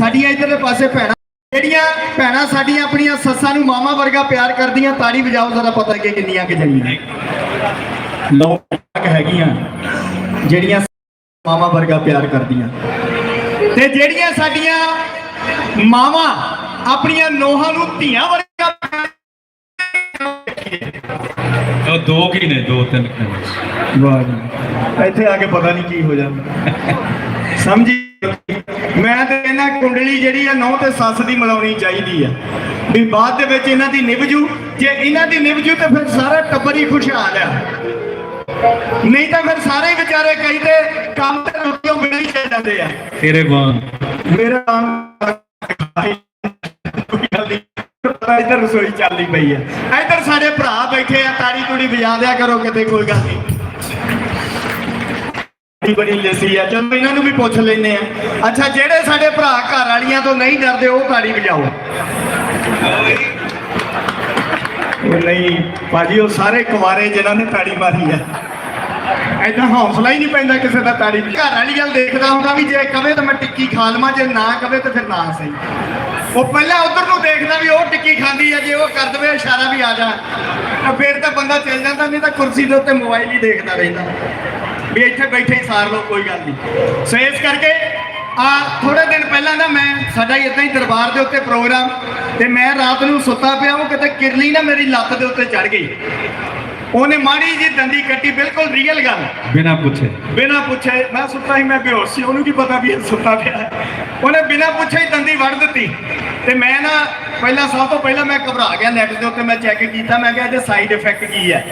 ਸਾਡੀਆਂ ਇਧਰਲੇ ਪਾਸੇ ਭੈਣਾਂ ਜਿਹੜੀਆਂ ਭੈਣਾਂ ਸਾਡੀਆਂ ਆਪਣੀਆਂ ਸੱਸਾਂ ਨੂੰ ਮਾਮਾ ਵਰਗਾ ਪਿਆਰ ਕਰਦੀਆਂ ਤਾੜੀ ਵਜਾਓ ਜ਼ਰਾ ਪਤਾ ਲੱਗੇ ਕਿੰਨੀਆਂ ਕਿ ਜਣੀਆਂ ਨੌ। ਤੱਕ ਹੈਗੀਆਂ ਜਿਹੜੀਆਂ ਮਾਮਾ ਵਰਗਾ ਪਿਆਰ ਕਰਦੀਆਂ। ਤੇ ਜਿਹੜੀਆਂ ਸਾਡੀਆਂ ਮਾਵਾਂ ਆਪਣੀਆਂ ਨੋਹਾਂ ਨੂੰ ਧੀਆਂ ਵਰਗਾ ਉਹ ਦੋ ਕੀ ਨੇ ਦੋ ਤਿੰਨ। ਵਾਹ ਜੀ। ਇੱਥੇ ਆ ਕੇ ਪਤਾ ਨਹੀਂ ਕੀ ਹੋ ਜਾਂਦਾ। ਸਮਝੀ? ਮੈਂ ਤੇ ਇਹਨਾਂ ਕੁੰਡਲੀ ਜਿਹੜੀ ਆ ਨੌ ਤੇ ਸੱਸ ਦੀ ਮਿਲਾਉਣੀ ਚਾਹੀਦੀ ਆ। ਵੀ ਬਾਅਦ ਦੇ ਵਿੱਚ ਇਹਨਾਂ ਦੀ ਨਿਭ ਜੂ। ਇਹਨਾਂ ਦੀ ਨਿਭ ਜੂ ਤੇ ਫਿਰ ਸਾਰਾ ਟੱਬਰ ਹੀ ਖੁਸ਼ਹਾਲ ਆ। ਨਹੀਂ ਤਾਂ ਫਿਰ ਸਾਰੇ ਵਿਚਾਰੇ ਕਈ ਤੇ ਕੰਮ ਤੇ ਰੋਟੀਆਂ ਬਿਨਾਂ ਹੀ ਚੱਲ ਜਾਂਦੇ ਆ। ਤੇਰੇ ਬਾਣ ਮੇਰਾ ਇੱਧਰ ਰਸੋਈ ਚੱਲਦੀ ਪਈ ਆ। ਇੱਧਰ ਸਾਡੇ ਭਰਾ ਬੈਠੇ ਆ ਤਾੜੀ ਤੂੜੀ ਵਜਾ ਦਿਆ ਕਰੋ ਕਿਤੇ ਕੋਈ ਗੱਲ ਨਹੀਂ। ਬੜੀ ਬੜੀ ਲੱਸੀ ਆ। ਚਲੋ ਇਹਨਾਂ ਨੂੰ ਵੀ ਪੁੱਛ ਲੈਨੇ ਆ। ਅੱਛਾ, ਜਿਹੜੇ ਸਾਡੇ ਭਰਾ ਘਰ ਵਾਲੀਆਂ ਤੋਂ ਨਹੀਂ ਡਰਦੇ, ਉਹ ਤਾੜੀ ਵਜਾਓ। ਉਹ ਨਹੀਂ, ਭਾਜੀ, ਉਹ ਸਾਰੇ ਕੁਵਾਰੇ ਜਿਨ੍ਹਾਂ ਨੇ ਤਾੜੀ ਮਾਰੀ ਆ। ਐਦਾਂ ਹੌਸਲਾ ਹੀ ਨਹੀਂ ਪੈਂਦਾ ਕਿਸੇ ਦਾ ਤਾੜੀ। ਘਰ ਵਾਲੀ ਗੱਲ ਦੇਖਦਾ ਹੁੰਦਾ ਵੀ ਜੇ ਕਵੇ ਤਾਂ ਮੈਂ ਟਿੱਕੀ ਖਾ ਲਵਾਂ, ਜੇ ਨਾ ਕਵੇ ਤਾਂ ਫਿਰ ਨਾ ਸਹੀ। ਉਹ ਪਹਿਲਾਂ ਉਧਰ ਨੂੰ ਦੇਖਦਾ ਵੀ ਉਹ ਟਿੱਕੀ ਖਾਂਦੀ ਆ, ਜੇ ਉਹ ਕਰ ਦਵੇ, ਇਸ਼ਾਰਾ ਵੀ ਆ ਜਾ। ਫਿਰ ਤਾਂ ਬੰਦਾ ਚੱਲ ਜਾਂਦਾ, ਨਹੀਂ ਤਾਂ ਕੁਰਸੀ ਦੇ ਉੱਤੇ ਮੋਬਾਈਲ ਹੀ ਦੇਖਦਾ ਰਹਿੰਦਾ। ਵੀ ਇੱਥੇ ਬੈਠੇ ਹੀ ਸਾਰ ਲਓ ਕੋਈ ਗੱਲ ਨਹੀਂ। ਸੋ ਇਸ ਕਰਕੇ ਆ ਥੋੜੇ ਦਿਨ ਪਹਿਲਾਂ ਨਾ ਮੈਂ ਸਾਡਾ ਹੀ ਇਦਾਂ ਹੀ ਦਰਬਾਰ ਦੇ ਉੱਤੇ ਪ੍ਰੋਗਰਾਮ ਤੇ ਮੈਂ ਰਾਤ ਨੂੰ ਸੁੱਤਾ ਪਿਆ ਉਹ ਕਿਤੇ ਕਿਰਲੀ ਨਾ ਮੇਰੀ ਲੱਤ ਦੇ ਉੱਤੇ ਚੜ ਗਈ। ਉਹਨੇ ਮਾੜੀ ਜੀ ਦੰਦੀ ਕੱਟੀ ਬਿਲਕੁਲ ਰੀਅਲ ਗੱਲ। ਬਿਨਾ ਪੁੱਛੇ। ਬਿਨਾ ਪੁੱਛੇ ਮੈਂ ਸੁੱਤਾ ਹੀ ਮੈਂ ਬੇਹੋਸ਼ ਸੀ ਉਹਨੂੰ ਕੀ ਪਤਾ ਵੀ ਇਹ ਸੁੱਤਾ ਪਿਆ। ਉਹਨੇ ਬਿਨਾ ਪੁੱਛੇ ਹੀ ਦੰਦੀ ਵੜ ਦਿੱਤੀ। ਤੇ ਮੈਂ ਨਾ ਪਹਿਲਾਂ ਸਭ ਤੋਂ ਪਹਿਲਾਂ ਮੈਂ ਘਬਰਾ ਗਿਆ ਨੈਟ ਦੇ ਉੱਤੇ ਮੈਂ ਚੈੱਕ ਕੀਤਾ, ਮੈਂ ਕਿਹਾ ਇਹਦੇ ਸਾਈਡ ਇਫੈਕਟ ਕੀ ਹੈ?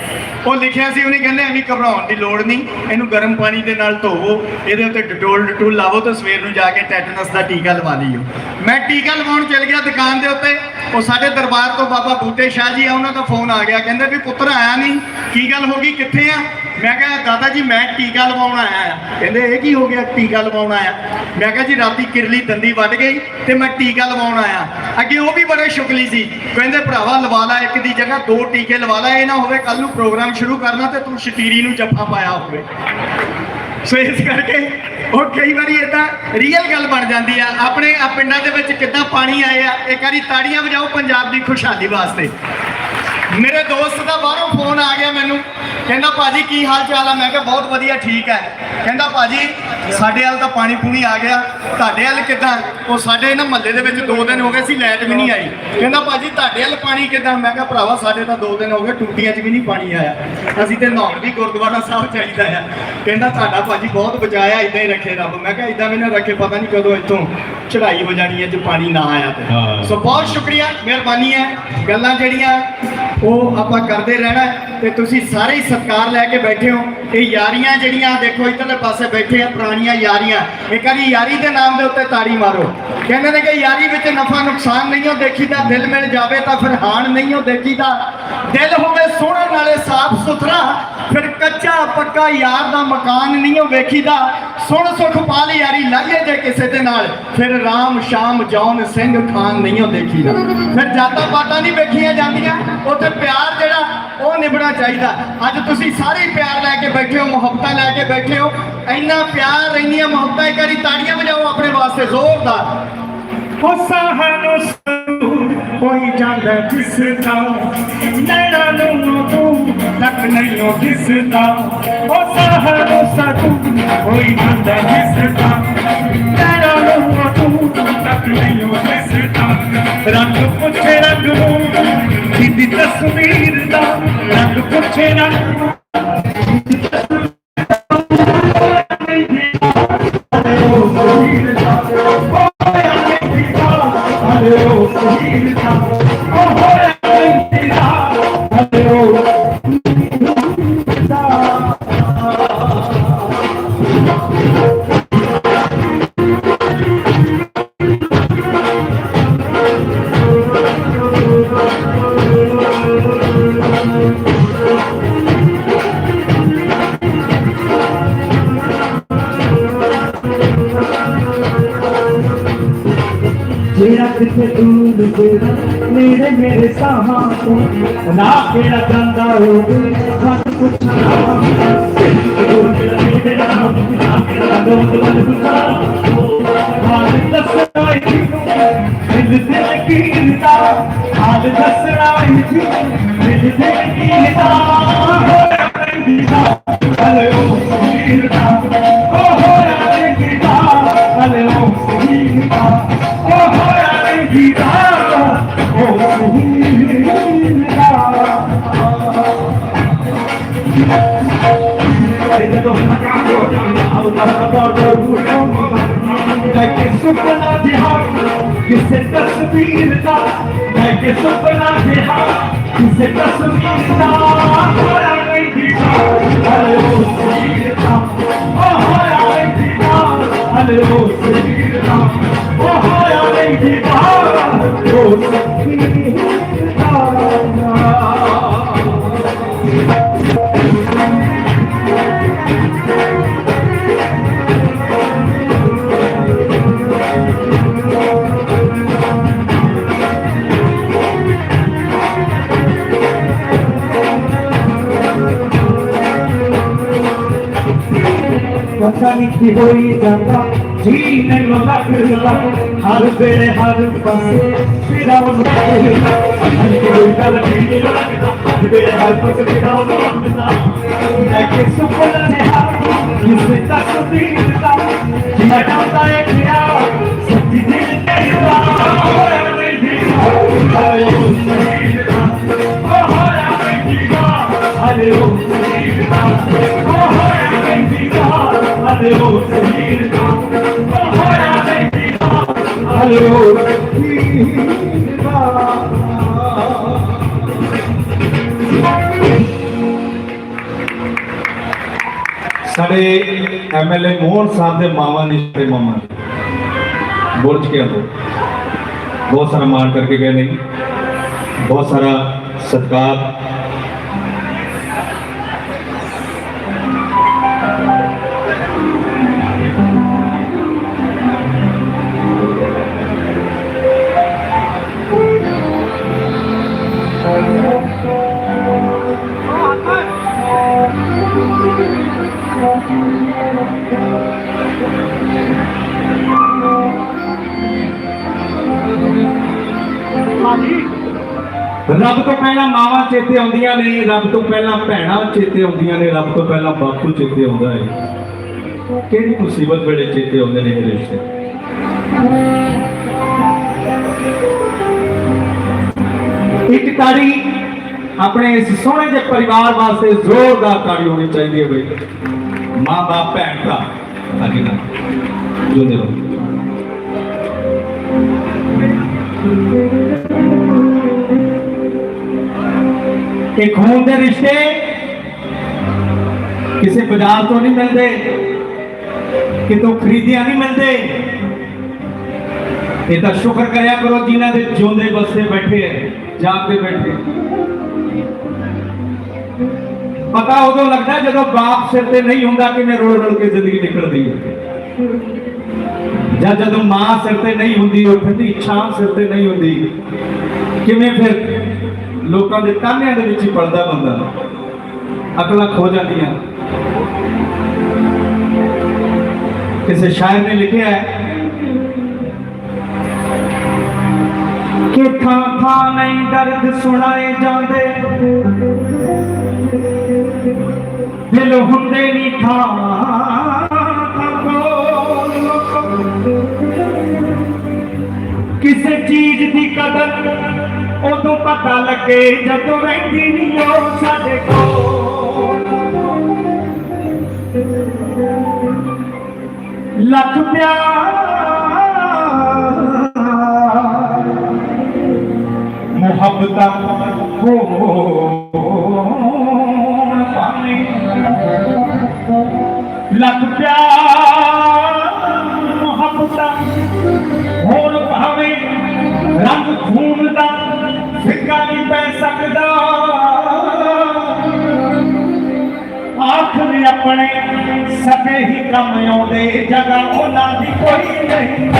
ਉਹ ਲਿਖਿਆ ਸੀ, ਉਹਨੇ ਕਹਿੰਦੇ ਐਵੇਂ ਘਬਰਾਉਣ ਦੀ ਲੋੜ ਨਹੀਂ, ਇਹਨੂੰ ਗਰਮ ਪਾਣੀ ਦੇ ਨਾਲ ਧੋਵੋ, ਇਹਦੇ ਉੱਤੇ ਡਟੋਲ ਡਟੂਲ ਲਾਵੋ ਤੇ ਸਵੇਰ ਨੂੰ ਜਾ ਕੇ ਟੈਟਨਸ ਦਾ ਟੀਕਾ ਲਵਾ ਲਈਓ। ਮੈਂ ਟੀਕਾ ਲਵਾਉਣ ਚਲ ਗਿਆ ਦੁਕਾਨ ਦੇ ਉੱਤੇ, ਉਹ ਸਾਡੇ ਦਰਬਾਰ ਤੋਂ ਬਾਬਾ ਬੂਟੇ ਸ਼ਾਹ ਜੀ ਆ, ਉਹਨਾਂ ਦਾ ਫੋਨ ਆ ਗਿਆ, ਕਹਿੰਦੇ ਵੀ ਪੁੱਤਰ ਆਇਆ ਨਹੀਂ, ਕੀ ਗੱਲ ਹੋ ਗਈ, ਕਿੱਥੇ ਆ? ਮੈਂ ਕਿਹਾ, ਦਾਦਾ ਜੀ, ਮੈਂ ਟੀਕਾ ਲਵਾਉਣ ਆਇਆ ਕਹਿੰਦੇ, ਇਹ ਕੀ ਹੋ ਗਿਆ? ਟੀਕਾ ਲਵਾਉਣ ਆਇਆ? ਮੈਂ ਕਿਹਾ, ਜੀ, ਰਾਤੀ ਕਿਰਲੀ ਦੰਦੀ ਵੱਢ ਗਈ ਤੇ ਮੈਂ ਟੀਕਾ ਲਵਾਉਣ ਆਇਆ। ਅੱਗੇ ਉਹ ਵੀ ਬੜੇ ਸ਼ੁਕਲੀ ਸੀ। ਕਹਿੰਦੇ, ਭਰਾਵਾ, ਲਵਾ ਲੈ ਇੱਕ ਦੀ ਜਗ੍ਹਾ, ਦੋ ਟੀਕੇ ਲਵਾ ਲੈ, ਇਹ ਨਾ ਹੋਵੇ ਕੱਲ ਨੂੰ ਪ੍ਰੋਗਰਾਮ ਸ਼ੁਰੂ ਕਰਨਾ ਤੇ ਤੂੰ ਸ਼ਤੀਰੀ ਨੂੰ ਜੱਫਾ ਪਾਇਆ ਹੋਵੇ। ਸੋ ਇਸ ਕਰਕੇ ਉਹ ਕਈ ਵਾਰੀ ਇਦਾਂ ਰੀਅਲ ਗੱਲ ਬਣ ਜਾਂਦੀ ਆ। ਆਪਣੇ ਆ ਪਿੰਡਾਂ ਦੇ ਵਿੱਚ ਕਿੱਦਾਂ ਪਾਣੀ ਆਏ ਆ ਇੱਕ ਵਾਰੀ ਤਾੜੀਆਂ ਵਜਾਓ ਪੰਜਾਬ ਦੀ ਖੁਸ਼ਹਾਲੀ ਵਾਸਤੇ। ਮੇਰੇ ਦੋਸਤ ਦਾ ਬਾਹਰੋਂ ਫੋਨ ਆ ਗਿਆ ਮੈਨੂੰ। ਕਹਿੰਦਾ, ਭਾਜੀ, ਕੀ ਹਾਲ ਚਾਲ ਆ? ਮੈਂ ਕਿਹਾ, ਬਹੁਤ ਵਧੀਆ, ਠੀਕ ਹੈ। ਕਹਿੰਦਾ, ਭਾਜੀ ਸਾਡੇ ਵੱਲ ਤਾਂ ਪਾਣੀ ਪੂਣੀ ਆ ਗਿਆ। ਤੁਹਾਡੇ ਵੱਲ ਕਿੱਦਾਂ? ਉਹ ਸਾਡੇ ਨਾ ਮਹੱਲੇ ਦੇ ਵਿੱਚ 2 ਦਿਨ ਹੋ ਗਏ ਸੀ ਲਾਈਟ ਵੀ ਨਹੀਂ ਆਈ। ਕਹਿੰਦਾ ਭਾਜੀ ਤੁਹਾਡੇ ਵੱਲ ਪਾਣੀ ਕਿੱਦਾਂ? ਮੈਂ ਕਿਹਾ ਭਰਾਵਾ ਸਾਡੇ ਤਾਂ 2 ਦਿਨ ਹੋ ਗਏ ਟੂਟੀਆਂ 'ਚ ਵੀ ਨਹੀਂ ਪਾਣੀ ਆਇਆ। ਅਸੀਂ ਤੇ ਨਹਾਉਣ ਵੀ ਗੁਰਦੁਆਰਾ ਸਾਹਿਬ ਚਾਹੀਦਾ ਆ। ਕਹਿੰਦਾ ਤੁਹਾਡਾ ਭਾਜੀ ਬਹੁਤ ਬਚਾਇਆ ਇਦਾਂ ਹੀ ਰੱਖੇ ਰੱਬ। ਮੈਂ ਕਿਹਾ ਇਦਾਂ ਵੀ ਨਾ ਰੱਖੇ ਪਤਾ ਨਹੀਂ ਕਦੋਂ ਇੱਥੋਂ ਚੜਾਈ ਹੋ ਜਾਣੀ ਹੈ ਜੇ ਪਾਣੀ ਨਾ ਆਇਆ ਤੇ। ਸੋ ਬਹੁਤ ਸ਼ੁਕਰੀਆ ਮਿਹਰਬਾਨੀ ਹੈ। ਗੱਲਾਂ ਜਿਹੜੀਆਂ ਉਹ ਆਪਾਂ ਕਰਦੇ ਰਹਿਣਾ ਤੇ ਤੁਸੀਂ ਸਾਰੇ ਹੀ ਸਤਿਕਾਰ ਲੈ ਕੇ ਬੈਠੇ ਹੋ। ਇਹ ਯਾਰੀਆਂ ਜਿਹੜੀਆਂ ਦੇਖੋ ਇੱਧਰਲੇ ਪਾਸੇ ਬੈਠੇ ਆ ਪੁਰਾਣੀਆਂ ਯਾਰੀਆਂ। ਇੱਕ ਵਾਰੀ ਯਾਰੀ ਦੇ ਨਾਮ ਦੇ ਉੱਤੇ ਤਾੜੀ ਮਾਰੋ। ਕਹਿੰਦੇ ਨੇ ਕਿ ਯਾਰੀ ਵਿੱਚ ਨਫਾ ਨੁਕਸਾਨ ਨਹੀਂ ਹੋ ਦੇਖੀਦਾ, ਦਿਲ ਮਿਲ ਜਾਵੇ ਤਾਂ ਫਿਰ ਹਾਨ ਨਹੀਂ ਹੋ ਦੇਖੀਦਾ। ਦਿਲ ਹੋਵੇ ਸੋਹਣਾ, ਨਾਲੇ ਸਾਫ਼ ਸੁਥਰਾ, ਫਿਰ ਕੱਚਾ ਪੱਕਾ ਯਾਰ ਦਾ ਮਕਾਨ ਨਹੀਂ ਹੋ ਵੇਖੀਦਾ। ਸੁਣ ਸੁਖ ਪਾਲ ਯਾਰੀ, ਲਾਈਏ ਜੇ ਕਿਸੇ ਦੇ ਨਾਲ, ਫਿਰ ਰਾਮ ਸ਼ਾਮ ਜੌਨ ਸਿੰਘ ਖਾਨ ਨਹੀਂ ਹੋ ਦੇਖੀਦਾ। ਫਿਰ ਜਾਤਾਂ ਪਾਤਾਂ ਨਹੀਂ ਵੇਖੀਆਂ ਜਾਂਦੀਆਂ, ਉੱਥੇ ਪਿਆਰ ਜਿਹੜਾ, ਉਹ ਨਿਭਣਾ ਚਾਹੀਦਾ। ਅੱਜ ਤੁਸੀਂ ਸਾਰੇ ਪਿਆਰ ਲੈ ਕੇ ਬੈਠੇ ਹੋ, ਮੁਹੱਬਤਾਂ ਲੈ ਕੇ ਬੈਠੇ ਹੋ, ਇੰਨਾ ਪਿਆਰ, ਇੰਨੀਆਂ ਮੁਹੱਬਤਾਂ, ਇੱਕ ਵਾਰੀ ਤਾੜੀਆਂ ਵਜਾਓ ਆਪਣੇ ਵਾਸਤੇ, ਜ਼ੋਰਦਾਰ। ਹੋ ਸਾਨੂੰ ਸਰੂ ਕੋਈ ਜਾਂਦਾ ਜਿਸ ਦਾ ਨੈਣਾ ਨੂੰ ਤੂੰ ਤੱਕ ਨਹੀਂ ਹੋ ਜਿਸ ਦਾ ਹੋ ਸਾਨੂੰ ਸਰੂ ਕੋਈ ਜਾਂਦਾ ਜਿਸ ਦਾ ਨੈਣਾ ਨੂੰ ਤੂੰ ਤੱਕ ਨਹੀਂ ਹੋ ਜਿਸ ਦਾ ਰੰਗ ਪੁੱਛੇ ਹੋਵੇ ਮੇਰੇ ਮੇਰੇ ਸਾਹਾਂ ਤੋਂ। ਨਾ ਕਿਹੜਾ ਗੰਦਾ ਹੋਵੇ ਹੱਥ ਕੁਛ ਨਾ ਦਿਲ ਦੇ ਕੀਰਤਾ ਹਾਲ ਦੱਸਣਾ ਹੀ ਦਿਲ ਦੇ ਕੀਰਤਾ ਹੋਇਆ ਪੈਂਦੀ ਦਾ ਸੁਪਨਾ ਜਿਹਾ ਕਿਸੇ ਤਸਵੀਰ ਦਾ, ਮੈਂ ਕਿ ਸੁਪਨਾ ਜਿਹਾ ਕਿਸੇ ਤਸਵੀਰ ਦਾ। ਹੋਇਆ ਨਹੀਂ ਦਿਖਾ ਹਲੇ ਉਹ ਸਰੀਰ ਦਾ। ਉਹ ਹੋਇਆ ਨਹੀਂ ਦਿਖਾ ਹਲੇ ਉਹ ਸਰੀਰ ਦਾ। ਉਹ ਹੋਇਆ ਨਹੀਂ ਦਿਖਾ ਉਹ ਸਰੀਰ ਕੀ ਹੋਈ ਜਾਂਦਾ। ਜੀ ਮੈਨੂੰ ਲੱਗਦਾ ਹਰ ਵੇਲੇ, ਹਰ ਪਾਸੇ ਫਿਰਾਂ ਉਹ ਹਰ ਕੋਈ ਗੱਲ ਠੀਕ ਲੱਗਦਾ ਹਰ ਵੇਲੇ, ਹਰ ਪਾਸੇ ਫਿਰਾਂ ਉਹ ਲੱਗਦਾ ਮੈਂ ਕਿ ਸੁਪਨਾ ਨੇ ਕਿਸੇ ਤਸਵੀਰ ਦਾ। ਮੈਂ ਸਾਡੇ ਐਮਐਲਏ ਮੋਹਨ ਸਾਹਿਬ ਦੇ ਮਾਵਾ ਨੇ ਸਾਡੇ ਮਾਮਾ ਨੇ ਬੋਲ ਕੇ ਆਓ ਬਹੁਤ ਸਾਰਾ ਮਾਣ ਕਰਕੇ ਗਏ ਨੇ ਬਹੁਤ ਸਾਰਾ ਸਤਿਕਾਰ ਪਹਿਲਾਂ ਮਾਵਾਂ ਚੇਤੇ ਆਉਂਦੀਆਂ ਨੇ, ਰੱਬ ਤੋਂ ਪਹਿਲਾਂ ਭੈਣਾਂ ਚੇਤੇ ਆਉਂਦੀਆਂ ਨੇ, ਰੱਬ ਤੋਂ ਪਹਿਲਾਂ ਬਾਪੂ ਚੇਤੇ ਆਉਂਦਾ ਹੈ। ਕਿਹੜੀ ਮੁਸੀਬਤ ਵੇਲੇ ਚੇਤੇ ਆਉਂਦੇ ਨੇ ਮੇਰੇ ਰਿਸ਼ਤੇ? ਇੱਕ ਤਾੜੀ ਆਪਣੇ ਇਸ ਸੋਹਣੇ ਜਿਹੇ ਪਰਿਵਾਰ ਵਾਸਤੇ ਜ਼ੋਰਦਾਰ ਤਾੜੀ ਹੋਣੀ ਚਾਹੀਦੀ ਹੈ ਬਈ। ਮਾਂ, ਬਾਪ, ਭੈਣ, ਭਰਾ, ਅੱਗੇ ਨਾ। ਜੋ ਦੇ ਕਿ ਖੂਨ ਦੇ ਰਿਸ਼ਤੇ ਕਿਸੇ ਬਾਜ਼ਾਰ ਤੋਂ ਨਹੀਂ ਮਿਲਦੇ ਕਿਤੋਂ ਖਰੀਦਿਆ ਨਹੀਂ ਮਿਲਦੇ ਇਹ ਤਾਂ ਸ਼ੁਕਰ ਕਰਿਆ ਕਰੋ ਜਿਨ੍ਹਾਂ ਦੇ ਜਿਉਂਦੇ ਬਸਦੇ ਬੈਠੇ ਹੈ ਜਾਗਦੇ ਬੈਠੇ ਪਤਾ ਉਦੋਂ ਲੱਗਦਾ ਜਦੋਂ ਬਾਪ ਸਿਰ ਤੇ ਨਹੀਂ ਹੁੰਦਾ ਕਿਵੇਂ ਰੋਲ ਰੋਲ ਕੇ ਜ਼ਿੰਦਗੀ ਨਿਕਲਦੀ ਹੈ ਜਦ ਜਦੋਂ ਮਾਂ ਸਿਰ ਤੇ ਨਹੀਂ ਹੁੰਦੀ ਉਹ ਠੰਡੀ ਛਾਂ ਸਿਰ ਤੇ ਨਹੀਂ ਹੁੰਦੀ ਕਿਵੇਂ ਫਿਰ ਲੋਕਾਂ ਦੇ ਤਾਨਿਆਂ ਦੇ ਵਿੱਚ ਹੀ ਪੜਦਾ ਬੰਦਾ। ਅਕਲਾਂ ਖੋ ਜਾਂਦੀਆਂ। ਕਿਸੇ ਸ਼ਾਇਰ ਨੇ ਲਿਖਿਆ ਹੈ ਕਿ ਥਾਂ ਥਾਂ ਨਹੀਂ ਦਰਦ ਸੁਣਾਏ ਜਾਂਦੇ। ਦਿਲ ਹੁੰਦੇ ਨਹੀਂ ਥਾਂ ਕਿਸੇ ਚੀਜ਼ ਦੀ ਕਦਰ ਪਤਾ ਲੱਗੇ ਜਦੋਂ ਰਹਿੰਦੀ ਨਹੀਂ ਉਹ ਸਾਡੇ ਕੋਲ। ਲੱਖ ਪਿਆਰ, ਮੁਹੱਬਤਾਂ ਹੋ ਪਾਣੀ ਲੱਖ ਪਿਆਰ, ਮੁਹੱਬਤਾਂ ਹੋਰ ਭਾਵੇਂ। ਰੰਗ ਖੂਨ ਦਾ ਫਿੱਕਾ ਨਹੀਂ ਪੈ ਸਕਦਾ। ਆਖਰ ਆਪਣੇ ਸਕੇ ਹੀ ਕੰਮ ਆਉਂਦੇ, ਜਗ੍ਹਾ ਉਹਨਾਂ ਦੀ ਕੋਈ ਨਹੀਂ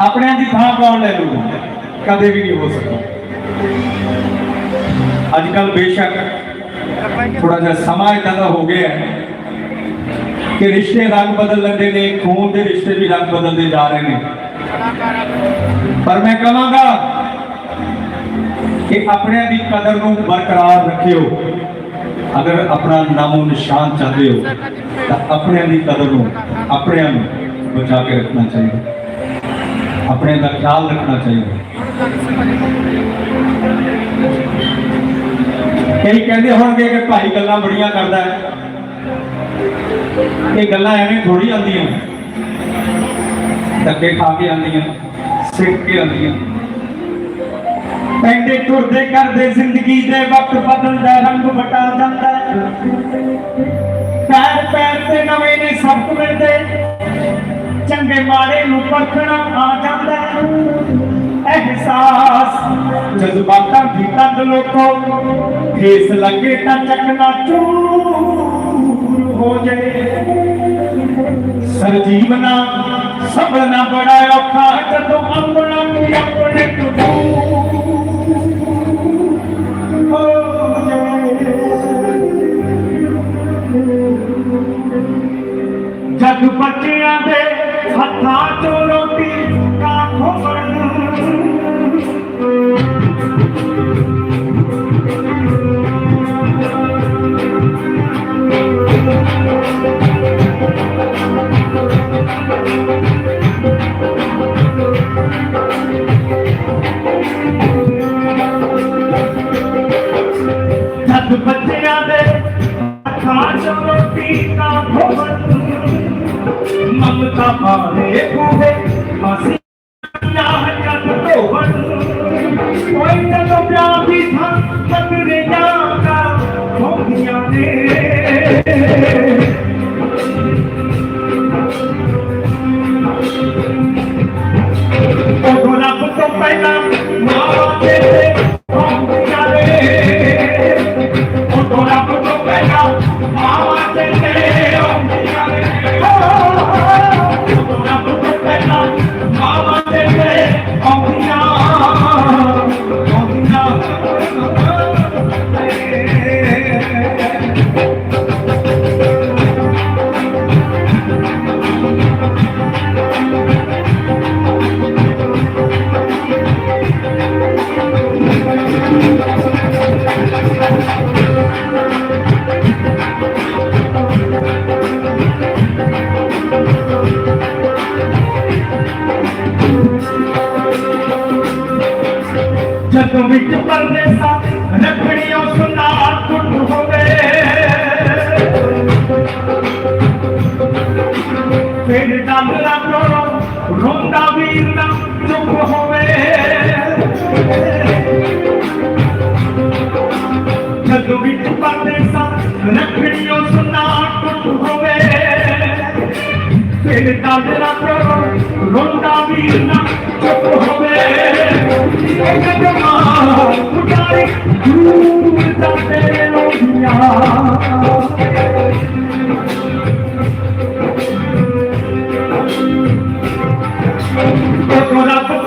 ਆਪਣਿਆਂ ਦੀ ਥਾਂ ਕੌਣ ਲੈ ਲੂ ਕਦੇ ਵੀ ਨਹੀਂ ਹੋ ਸਕਦਾ। ਅੱਜ ਕੱਲ ਬੇਸ਼ੱਕ ਥੋੜਾ ਜਿਹਾ ਸਮਾਂ ਇਦਾਂ ਦਾ ਹੋ ਗਿਆ ਹੈ ਕਿ ਰਿਸ਼ਤੇ ਰੰਗ ਬਦਲ ਲੈਂਦੇ ਨੇ, ਖੂਨ ਦੇ ਰਿਸ਼ਤੇ ਵੀ ਰੰਗ ਬਦਲਦੇ ਜਾ ਰਹੇ ਨੇ। ਪਰ ਮੈਂ ਕਹਾਂਗਾ ਕਿ ਆਪਣਿਆਂ ਦੀ ਕਦਰ ਨੂੰ ਬਰਕਰਾਰ ਰੱਖਿਓ। ਅਗਰ ਆਪਣਾ ਨਾਮੋ ਨਿਸ਼ਾਨ ਚਾਹਦੇ ਹੋ, ਤਾਂ ਆਪਣਿਆਂ ਦੀ ਕਦਰ ਨੂੰ ਆਪਣਿਆਂ ਨੂੰ ਬਚਾ ਕੇ ਰੱਖਣਾ ਚਾਹੀਦਾ। ਆਪਣੇ ਦਾ ਖਿਆਲ ਰੱਖਣਾ ਚਾਹੀਦਾ। ਕਈ ਕਹਿੰਦੇ ਹੋਣਗੇ ਕਿ ਭਾਈ ਗੱਲਾਂ ਬੜੀਆਂ ਕਰਦਾ ਹੈ। ਇਹ ਗੱਲਾਂ ਐਵੇਂ ਥੋੜੀ ਆਉਂਦੀਆਂ। ਧੱਕੇ ਖਾ ਕੇ ਆਉਂਦੀਆਂ, ਸਿੱਖ ਕੇ ਆਉਂਦੀਆਂ। ਪੈਂਦੇ ਤੁਰਦੇ ਕਰਦੇ ਜ਼ਿੰਦਗੀ ਦੇ ਵਕਤ ਬਦਲਦਾ, ਰੰਗ ਵਟਾ ਜਾਂਦਾ ਪੈਰ ਪੈਰ ਤੇ ਨਵੇਂ ਨੇ ਸਬਕ ਮਿਲਦੇ। ਚੰਗੇ ਮਾੜੇ ਨੂੰ ਪਰਖਣਾ ਆ ਜਾਂਦਾ। ਅਹਿਸਾਸ, ਜਜ਼ਬਾਤਾਂ ਦੀ ਤੰਦ ਲੋਕੋ। ਠੇਸ ਲੱਗੇ ਤਾਂ ਚੱਕਣਾ ਚੂਰ ਹੋ ਜਾਏ। ਸਰਜੀਵਨਾ ਸਭਨਾ ਬੜਾ ਔਖਾ ਜਦੋਂ ਆਪਣਾ Hey. ਰੋਂਦਾ ਵੀਰ ਨਾ ਚੁੱਪ ਹੋਵੇ। ਜਦੋਂ ਵਿੱਚ ਪਰਦੇਸਾ ਰੱਖੜੀਆਂ ਸੁਨਾਰ ਟੁੱਟ ਹੋਵੇ। ਫਿਰ ਡਾਂਗਰਾ ਕੋਲੋਂ ਰੋਂਦਾ ਵੀਰ ਨਾ ਚੁੱਪ ਹੋਵੇ। ਇੱਕ ਜਮਾਨ ਉਡਾਰੀ ਦੂਰ ਦਾ ਤੇਰੇ ਲੋਹੀਆਂ।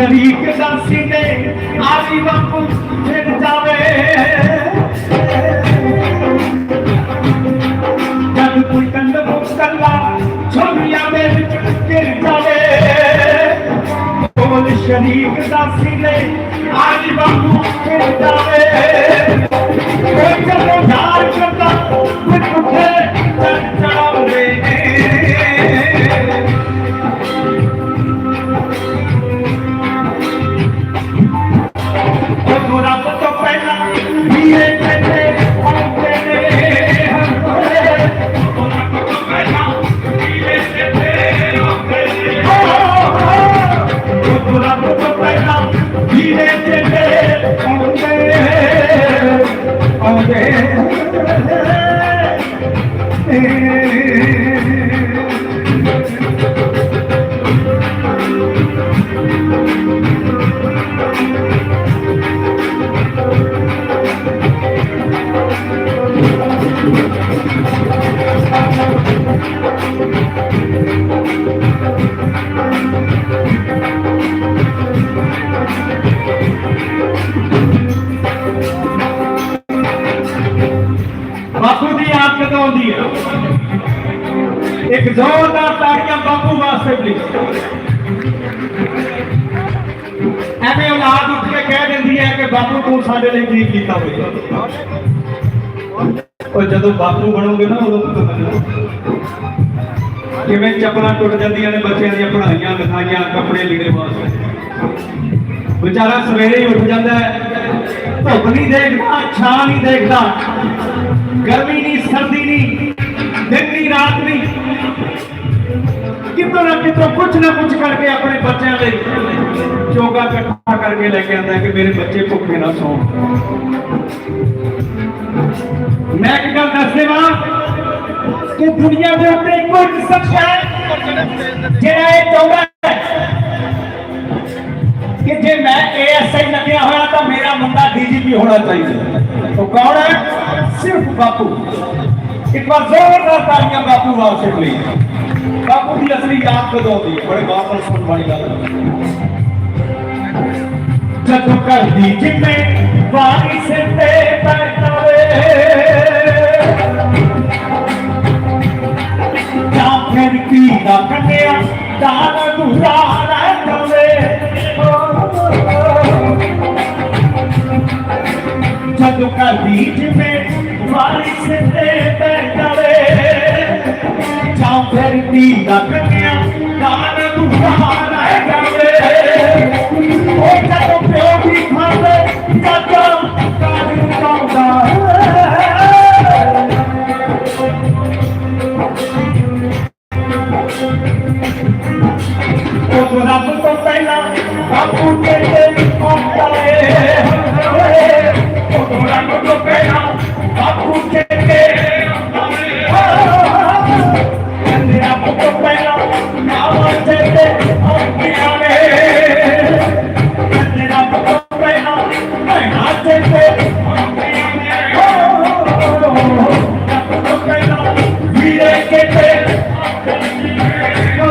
ਸ਼ਰੀਕ ਦਾ ਸੀਨੇ ਆਲੀ ਵਾਂਗੂ ਫਿਰ ਜਾਵੇ ਜਦ ਕੋਈ ਕੰਨ ਨੂੰ ਕੰਨਾ ਛੱਪੀਆਂ ਦੇ ਵਿੱਚ ਗਿਰ ਜਾਵੇ ਢੋਲ ਸ਼ਰੀਕ ਦਾ ਸੀਨੇ ਆਲੀ ਵਾਂਗੂ ਫਿਰ ਜਾਵੇ ਬਾਪੂ ਤੂੰ ਸਾਡੇ ਲਈ ਕੀ ਕੀਤਾ ਹੋਇਆ? ਉਹ ਜਦੋਂ ਬਾਪੂ ਬਣੋਗੇ ਨਾ, ਉਦੋਂ ਪਤਾ ਲੱਗਣਾ ਕਿਵੇਂ ਚੱਪਲਾਂ ਟੁੱਟ ਜਾਂਦੀਆਂ ਨੇ ਬੱਚਿਆਂ ਦੀਆਂ, ਪੜ੍ਹਾਈਆਂ, ਲਿਖਾਈਆਂ, ਕੱਪੜੇ ਲੀੜੇ ਵਾਸਤੇ ਵਿਚਾਰਾ ਸਵੇਰੇ ਹੀ ਉੱਠ ਜਾਂਦਾ ਹੈ। ਧੁੱਪ ਨਹੀਂ ਦੇਖਦਾ, ਛਾਂ ਨਹੀਂ ਦੇਖਦਾ। ਗਰਮੀ ਨਹੀਂ, ਸਰਦੀ ਨਹੀਂ, ਦਿਨ ਨਹੀਂ, ਰਾਤ ਨਹੀਂ। ਕਿਤੋਂ ਨਾ ਕਿਤੋਂ ਕੁਝ ਨਾ ਕੁਝ ਕਰਕੇ ਆਪਣੇ ਬੱਚਿਆਂ ਲਈ ਚੋਗਾ ਇਕੱਠਾ ਕਰਕੇ ਲੈ ਕੇ ਆਉਂਦਾ ਹੈ ਕਿ ਮੇਰੇ ਬੱਚੇ ਭੁੱਖੇ ਨਾ ਸੌਣ। ਮੈਂ ਇੱਕ ਗੱਲ ਦੱਸ ਦੇਵਾਂ ਕਿ ਦੁਨੀਆ ਦੇ ਉੱਤੇ ਕੋਈ ਸੱਚਾ ਹੈ, ਜਿਹੜਾ ਇਹ ਚਾਹੁੰਦਾ ਹੈ ਕਿ ਜੇ ਮੈਂ ਏਐਸਆਈ ਲੱਗਿਆ ਹੋਇਆ ਤਾਂ ਮੇਰਾ ਮੁੰਡਾ ਡੀਜੀਪੀ ਹੋਣਾ ਚਾਹੀਦਾ ਉਹ ਕੌਣ ਹੈ? ਸਿਰਫ ਬਾਪੂ। ਇੱਕ ਵਾਰ ਜ਼ੋਰਦਾਰ ਤਾਲੀਆਂ ਬਾਪੂ ਵਾਸਤੇ ਪਲੀਜ਼ ਬਾਪੂ ਦੀ ਅਸਲੀ ਯਾਦ ਕਦੋਂ ਆਉਂਦੀ ਹੈ? ਬੜੇ ਗੌਰ ਨਾਲ ਸੁਣਨ ਵਾਲੀ ਗੱਲ ਜਦੋਂ ਕਰਦੀ ਜਿੰਨੇ ਵਾਰੀ ਸਿਰ ਤੇ ਬੈਠਾਵੇ ਜਾਂ ਫਿਰ ਕੀ ਦਾ ਕੰਨਿਆ ਦਾਨ ਦੁਰਾ ਰਹਿ ਜਾਵੇ। ਜਦੋਂ ਕਰਦੀ ਜਿਵੇਂ ਵਾਰੀ ਸਿਰ ਤੇ ਬੈਠਾਵੇ ਜਾਂ ਫਿਰ ਕੀ ਦਾ ਕੰਨਿਆ Yankee, Yankee, Yankee,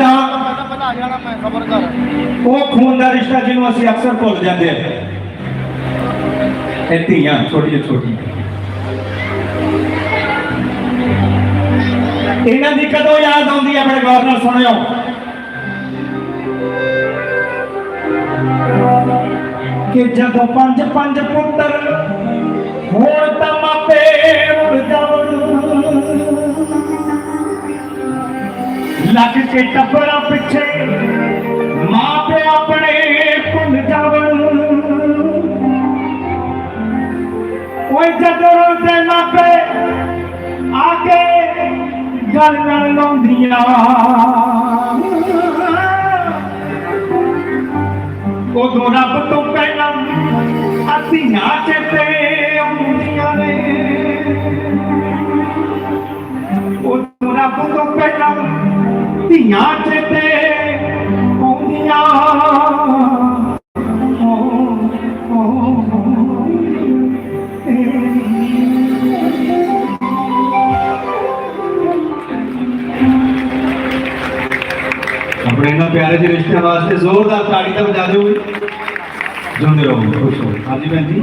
ਰਿਸ਼ਤਾ। ਉਹ ਖੂਨ ਦਾ ਰਿਸ਼ਤਾ ਜਿਹਨੂੰ ਅਸੀਂ ਅਕਸਰ ਭੁੱਲ ਜਾਂਦੇ ਹਾਂ। ਇਹ ਧੀਆਂ, ਛੋਟੀਆਂ ਛੋਟੀਆਂ। ਇਹਨਾਂ ਦੀ ਕਦੋਂ ਯਾਦ ਆਉਂਦੀ ਹੈ, ਆਪਣੇ ਗੌਰ ਨਾਲ ਸੁਣਿਓ। ਕਿ ਜਦੋਂ ਪੰਜ ਪੰਜ ਪੁੱਤਰ ਹੋਣ ਤਾਂ ਲੱਗ ਕੇ ਟੱਬਰਾਂ ਪਿੱਛੇ ਮਾਂ ਪਿਓ ਆਪਣੇ ਭੁੱਲ ਜਾਵਣ। ਓਏ ਜਦੋਂ ਦੇ ਮਾਪੇ ਆ ਕੇ ਗੱਲ ਨਾਲ ਲਾਉਂਦੀਆਂ। ਉਦੋਂ ਰੱਬ ਤੋਂ ਪਹਿਲਾਂ ਅਸੀਂ ਨਾ ਚੇਤੇ ਧੀਆਂ ਚੇਤੇ ਆਉਂਦੀਆਂ ਓ, ਓ, ਆਪਣੇ ਇਹਨਾਂ ਪਿਆਰੇ ਜਿਹੇ ਰਿਸ਼ਤਿਆਂ ਵਾਸਤੇ ਜ਼ੋਰਦਾਰ ਤਾੜੀ ਤਾਂ ਵਜਾ ਦਿਓ ਜਿਉਂਦੇ ਰਹੋ ਖੁਸ਼ ਰਹੋ ਹਾਂਜੀ ਭੈਣ ਜੀ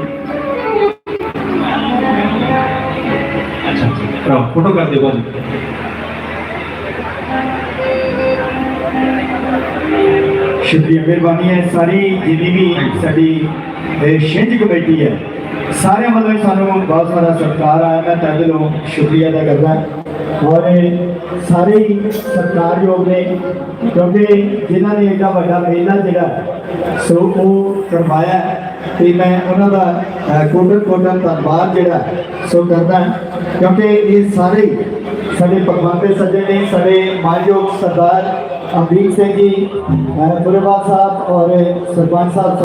ਅੱਛਾ ਕਰੋ ਫੋਟੋ ਕਰ ਦਿਓ ਬਾਜੀ ਸ਼ੁਕਰੀਆ ਮਿਹਰਬਾਨੀ ਹੈ। ਸਾਰੀ ਜਿੰਨੀ ਵੀ ਸਾਡੀ ਅਹ, ਛਿੰਝ ਕਮੇਟੀ ਹੈ ਸਾਰਿਆਂ ਵੱਲੋਂ ਸਾਨੂੰ ਬਹੁਤ ਸਾਰਾ ਸਤਿਕਾਰ ਆਇਆ। ਮੈਂ ਤਹਿ ਦਿਲੋਂ ਸ਼ੁਕਰੀਆ ਅਦਾ ਕਰਦਾ। ਔਰ ਸਾਰੇ ਹੀ ਸਤਿਕਾਰਯੋਗ ਨੇ ਕਿਉਂਕਿ ਜਿਨ੍ਹਾਂ ਨੇ ਏਡਾ ਵੱਡਾ ਮੇਲਾ ਜਿਹੜਾ ਸੋ ਉਹ ਕਰਵਾਇਆ ਤੇ ਮੈਂ ਉਹਨਾਂ ਦਾ ਕੋਟਨ ਕੋਟਨ ਧੰਨਵਾਦ ਜਿਹੜਾ ਸੋ ਕਰਦਾ ਕਿਉਂਕਿ ਇਹ ਸਾਰੇ ਸਾਡੇ ਪਰਮਾਤਮੇ ਸੱਜਣ ਨੇ, ਸਾਡੇ ਮਾਨਯੋਗ ਸਰਦਾਰ ਅਮਰੀਕ ਸਿੰਘ ਜੀ ਪੁਰੇਵਾਲ ਸਾਹਿਬ ਔਰ ਸਰਪੰਚ ਸਾਹਿਬ